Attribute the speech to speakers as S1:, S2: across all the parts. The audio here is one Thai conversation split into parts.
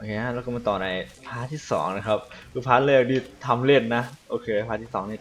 S1: โอเคฮะแล้วก็มาต่อในพาร์ทที่สองนะครับคือพาร์ทแรกที่ทำเล่นนะโอเคพาร์ทที่สองนี่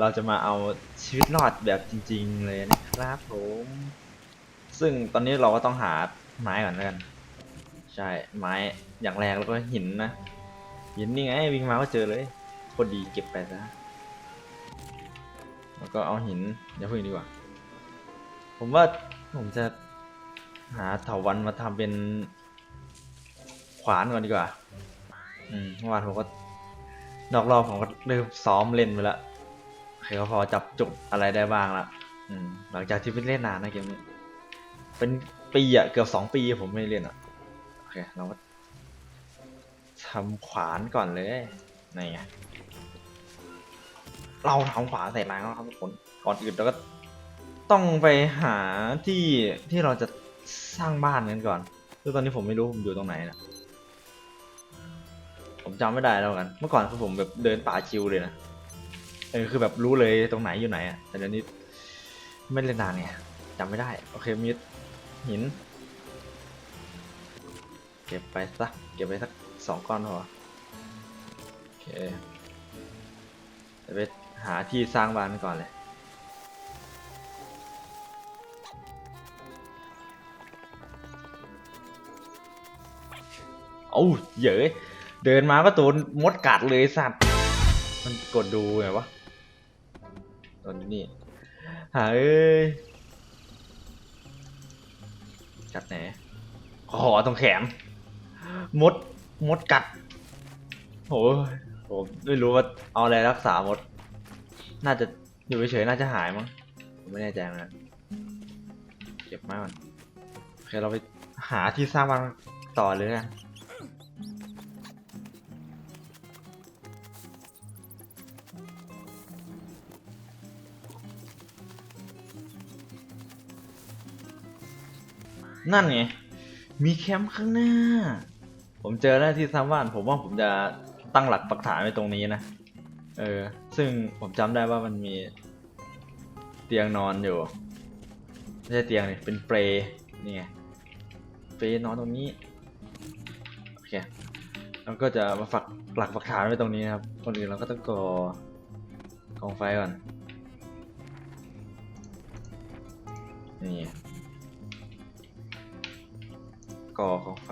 S1: เราจะมาเอาชีวิตรอดแบบจริง ๆ เลยนะครับผม ซึ่งตอนนี้เราก็ต้องหาไม้ก่อนแล้วกัน ใช่ไม้อย่างแรกแล้วก็หินนะหินนี่ไงวิ่งมาก็เจอเลยโคตรดีเก็บไปซะแล้วก็เอาหินอย่าพึ่งดีกว่า ผมว่าผมจะหาเถาวันมาทำเป็น ขวานก่อนดีกว่า อืมเมื่อวานผมก็นอกรอบผมก็เริ่มซ้อมเล่นไปแล้วโอเคก็พอจับจุดอะไรได้บ้างละอืม หลังจากที่ไม่เล่นนานนะเกมนี้เป็นปีอะเกือบสองปีผมไม่เล่นอะโอเคเราก็ทำขวานก่อนเลยนี่ไงเราทำขวานใส่ไม้แล้วครับทุกคนก่อนอื่นเราก็ต้องไปหาที่ที่เราจะสร้างบ้านกันก่อนคือตอนนี้ผมไม่รู้ผมอยู่ตรงไหนนะ ผมจำไม่ได้แล้วกัน เมื่อก่อนคือผมแบบเดินป่าชิวเลยนะ เออคือแบบรู้เลยตรงไหนอยู่ไหนอะแต่เดี๋ยวนี้ไม่เล่นนานไงจำไม่ได้ โอเคมีหิน เก็บไปสักเก็บไปสักสองก้อนพอโอเคเดี๋ยวไปหาที่สร้างบ้านก่อนเลยโอ้าเยอะ เดินมาก็โดนมดกัดเลยสัตว์ มันกดดูไงวะ ตอนนี้หาเอ้ยกัดไหนขอตรงแขน มด มดกัดโหผมไม่รู้ว่าเอาอะไรรักษามด น่าจะอยู่เฉยๆน่าจะหายมั้ง ผมไม่แน่ใจเหมือนกันเก็บมาก่อนโอเคเราไปหาที่สร้างบ้านต่อเลยแล้ นั่นไง มีแคมป์ข้างหน้า ผมเจอแล้วที่สร้างบ้านผมว่าผมจะตั้งหลักปักฐานไว้ตรงนี้นะ เออ ซึ่งผมจำได้ว่ามันมีเตียงนอนอยู่ ไม่ใช่เตียงนี่เป็นเปรนี่ไง เปรนอนตรงนี้ โอเคแล้วก็จะมาฝักหลักปักฐานไว้ตรงนี้นะครับก่อนอื่นเราก็ต้องก่อกองไฟก่อน นี่ ก่อของไฟ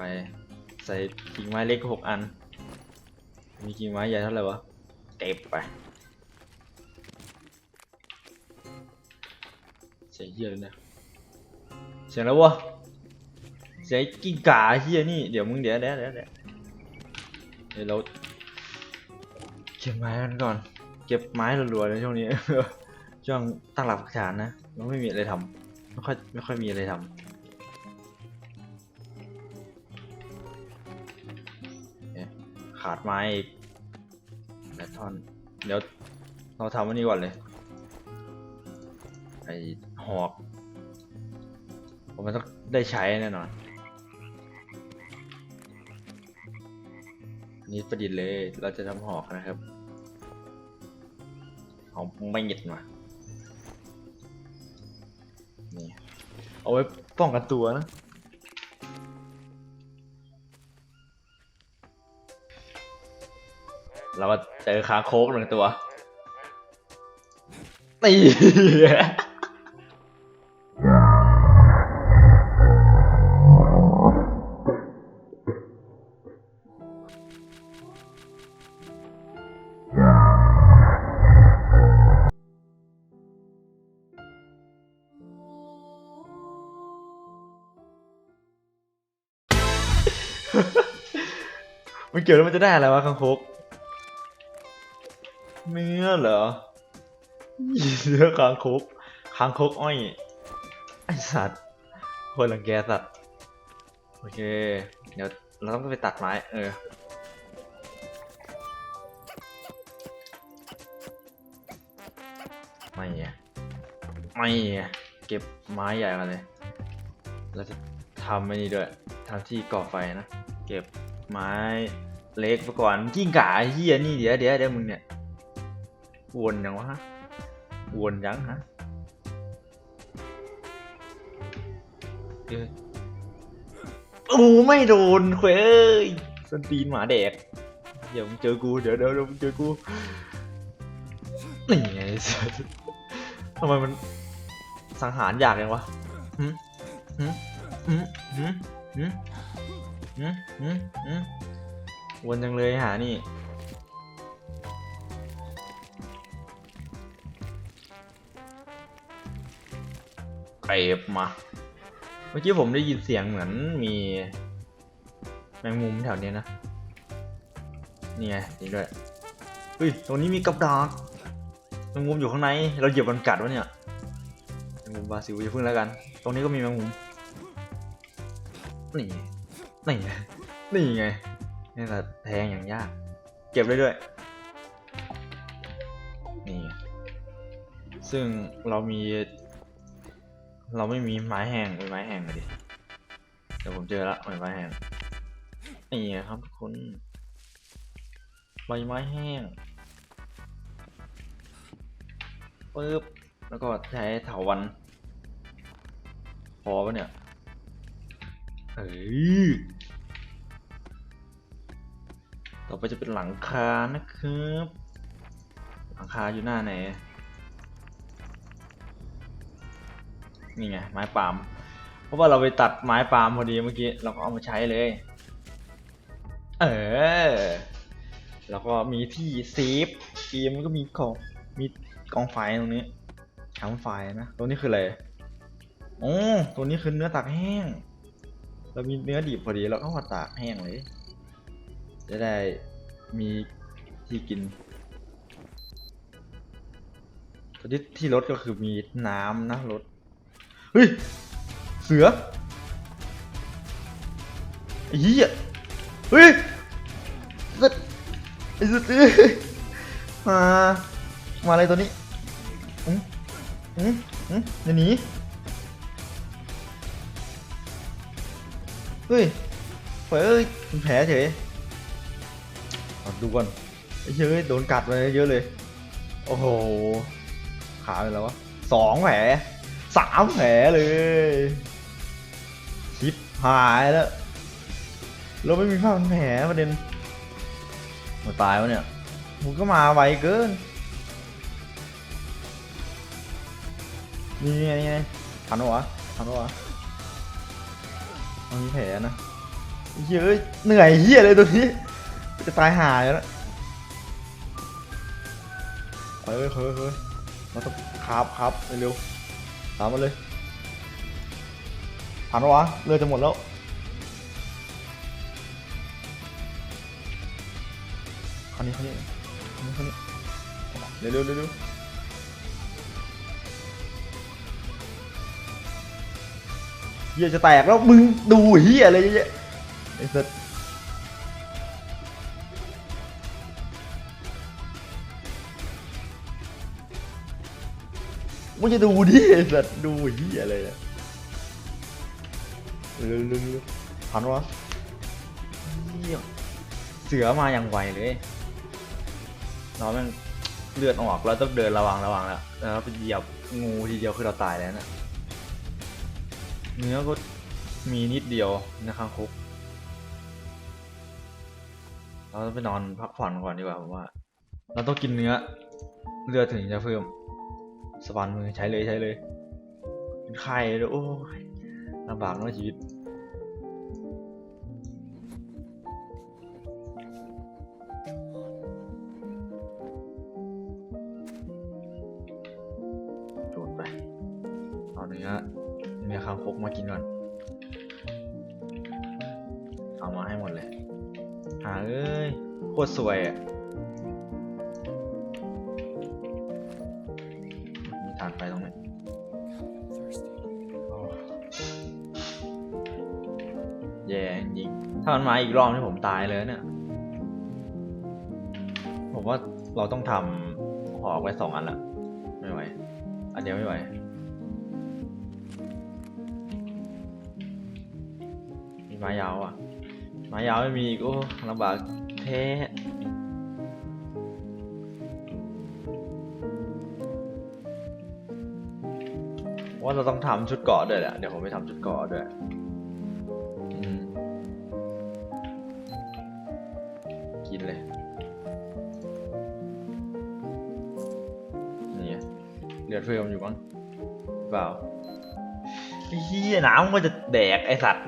S1: ใส่กิ่งไม้เล็กหกอัน มีกิ่งไม้ใหญ่เท่าไหร่วะเก็บไปเสียงเฮียเลยเนี่ยเสียงแล้ววะเสียงกิ้งก่าเฮียนี่เดี๋ยวมึงเดี๋ยวเดี๋ยวเดี๋ยวเดี๋ยวเดี๋ยวเราเก็บไม้กันก่อน เก็บไม้รัวๆเลยช่วงนี้ช่วงตั้งหลักปักฐานนะมันไม่มีอะไรทำไม่ค่อยไม่ค่อยมีอะไรทำ ขาดไม้อีกแบตทอนเดี๋ยวเราทำวันนี้ก่อนเลยไอหอกผมมันต้องได้ใช้แน่นอนนนี้ประดิษฐ์เลยเราจะทำหอกนะครับหอกไม่หยิดมานี่เอาไว้ป้องกันตัวนะ เราก็เจอคางโคกหนึ่งตัวตีมันเกี่ยวแล้วมันจะได้อะไรวะคางคก เนื้อเหรอเนื้อคางคกคางคกอ้อยไอสัตว์คนรังแกสัตว์โอเค เดี๋ยวเราต้องไปตัดไม้ เออ ไม่อะไม่อะเก็บไม้ใหญ่มาเลย เราจะทำไม่นี่ด้วยทำที่ก่อไฟนะ เก็บไม้เล็กไปก่อนกิ้งก่าเฮียนี่เดี๋ยวเดี๋ยวเดี๋ยวมึงเนี่ย วนยังวะฮะวนยังฮะโอ้ไม่โดนเว้ยส้นตีนหมาแดกเดี๋ยวมึงเจอกูเดี๋ยวเดี๋ยวมึงเจอกูนี่ไงทำไมมันสังหารอยากเลยวะหืมหืมหืมหืมหืมหืมหืมวนจังเลยหานี่ เก็บมา เมื่อกี้ผมได้ยินเสียงเหมือนมีแมงมุมแถวเนี้ยนะ นี่ไงจริงด้วยเฮ้ย ตรงนี้มีกับดักแมงมุมอยู่ข้างใน เราเหยียบมันกัดวะเนี่ย แมงมุมบาซิลอย่าพึ่งแล้วกัน ตรงนี้ก็มีแมงมุม นี่ไงนี่ไงนี่ไง นี่แหละแทงอย่างยาก เก็บได้ด้วย นี่ไงซึ่งเรามี เราไม่มีไม้แห้งมีไม้แห้งเลยดิ เดี๋ยวผมเจอละไม้แห้ง นี่ครับทุกคน ใบไม้แห้งปึ๊บ แล้วก็ใช้เถาวัน พอปะเนี่ยเอ้ย ต่อไปจะเป็นหลังคานะครับ หลังคาอยู่หน้าไหน นี่ไงไม้ปาล์มเพราะว่าเราไปตัดไม้ปาล์มพอดีเมื่อกี้เราก็เอามาใช้เลย เออแล้วก็มีที่เซฟเกมมันก็มีกองมีกองไฟตรงนี้แคมป์ไฟนะตรงนี้คืออะไรโอ้ตัวนี้คือเนื้อตากแห้ง เรามีเนื้อดิบพอดีเราก็มาตากแห้งเลย จะได้มีที่กินตอนที่ที่รถก็คือมีน้ำนะรถ เฮ้ย เสือไอ้เหี้ยเฮ้ยสัตว์ไอ้สัตว์เมา มาอะไรตัวนี้อืมอืมอืมอย่าหนีเฮ้ยเฮ้ยมันแผลเฉยดูก่อนเหี้ยอ้ยโดนกัดไปเยอะเลย โอ้โห ขาเป็นแล้ววะสองแผล สามแผลเลย ชิปหายแล้ว เราไม่มีผ้าพันแผลประเด็นมาตายวะเนี่ยมึงก็มาไวเกิน นี่ไงนี่ไงทันวะทันวะมันมีแผลนะเยอ้ยเหนื่อยเฮียเลยตัวนี้ จะตายหายแล้วเฮ้ยเฮ้ยเฮ้ยเราต้องครับครับเร็ว ตามมาเลยทันวะเลือจะหมดแล้วคนนี้คนนี้คนนี้คนนี้เร็วเร็วเร็วเร็วเฮียจะแตกแล้วมึงดูเฮียอะไรเยอะแยะไอ้สัส มึงจะดูดิไอ้สัสดูเฮียอะไรเนี่ยเร็วเร็วเร็วทันวะเฮียเสือมาอย่างไวเลยเราแม่งเลือดออกแล้วต้องเดินระวังระวังแล้วแล้วไปเหยียบงูทีเดียวคือเราตายแล้วนะเนื้อก็มีนิดเดียวนะครับคุกเราต้องไปนอนพักผ่อนก่อนดีกว่าผมว่า เราต้องกินเนื้อเลือดถึงจะเพิ่ม สปอนมือใช้เลยใช้เลย เป็นไข่เลยโอ้ยลำบากเนอะชีวิตดูดไป เอาเนื้อเนื้อคางคกมากินก่อน เอามาให้หมดเลย หาเอ้ย โคตรสวยอะ มันมาอีกรอบนี่ผมตายเลยเนี่ย ผมว่าเราต้องทำหอกไว้สองอันละ ไม่ไหว อันเดียวไม่ไหวมีไม้ยาวอะ ไม้ยาวไม่มีอีกโอ้ลำบากแท้ว่าเราต้องทำชุดเกาะด้วยแหละ เดี๋ยวผมไปทำชุดเกาะด้วย เลือดเพิ่มอยู่มั้งเปล่าไอ้เหี้ยน้ำมันก็จะแดกไอสัตว์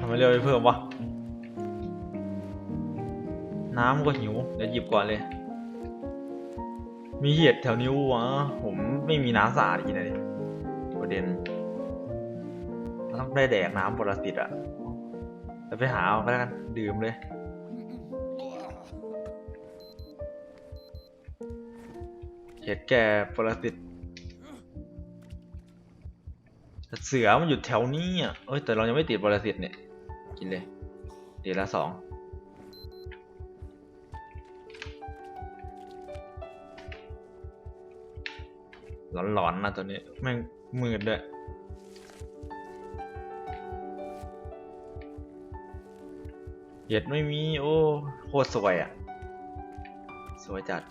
S1: ทำไมเลือดไม่เพิ่มวะน้ำก็หิว เดี๋ยวหยิบก่อนเลย มีเห็ดแถวนิ้ววะผมไม่มีน้ำสะอาดกินเลยประเด็นมันต้องได้แดกน้ำปรสิตอะแล้วไปหาเอาก็แล้วกันดื่มเลย ห็ดแก่ปรสิตเสือมันอยู่แถวนี้อะเอ้ยแต่เรายังไม่ติดปรสิตเนี่ย กินเลยติดละสองหลอนๆนะตัวนี้แม่งมืดด้วยเหย็ดไม่มี โอ้โคตรสวยอะ สวยจัด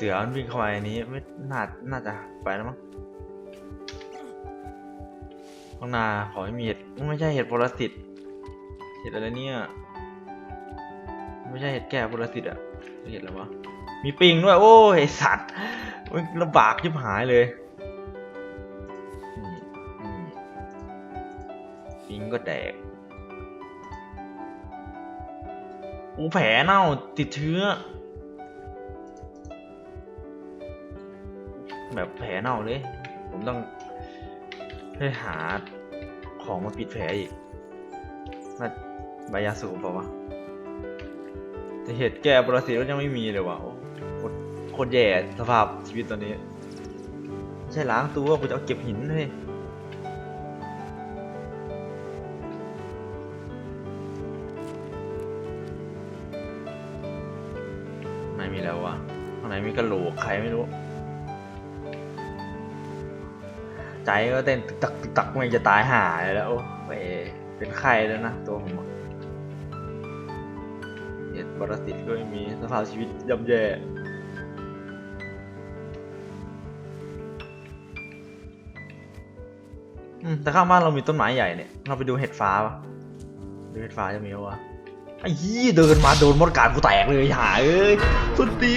S1: สือมันวิ่งเข้ามาในนี้ไม่น่าน่าจะไปแล้วมั้งข้างหน้าขอให้มีเห็ดไม่ใช่เห็ดปรสิตเห็ดอะไรเนี่ยไม่ใช่เห็ดแก่ปรสิตอะเห็ดอะไรวะมีปิงด้วยโอ้ยสัตว์มันลำบากชิบหายเลยปิงก็แดกโอ้แผลเน่าติดเชื้อ แบบแผลเน่าเลย ผมต้องไปหาของมาปิดแผลอีกน่าใบยาสูบเปล่าวะแต่เหตุแก้ปรสิตก็ยังไม่มีเลยว่ะโคตรแย่สภาพชีวิตตอนนี้ไม่ใช่ล้างตัวกูจะเอาเก็บหินเลยไม่มีแล้ววะข้างในมีกระโหลกใครไม่รู้ ใจก็เต้นตึกตักตึกตักไม่จะตายหายแล้วโอ้ไปเป็นไข้แล้วนะตัวผมเหตุปรสิตก็ไม่มีสภาพชีวิตย่ำแย่แต่ข้างบ้านเรามีต้นไม้ใหญ่เนี่ย เราไปดูเห็ดฟ้าปะดูเห็ดฟ้าจะมีปะวะไอ้ยี่เดินมาโดนมดกัดกูแตกเลยหาเอ้ยสุดตี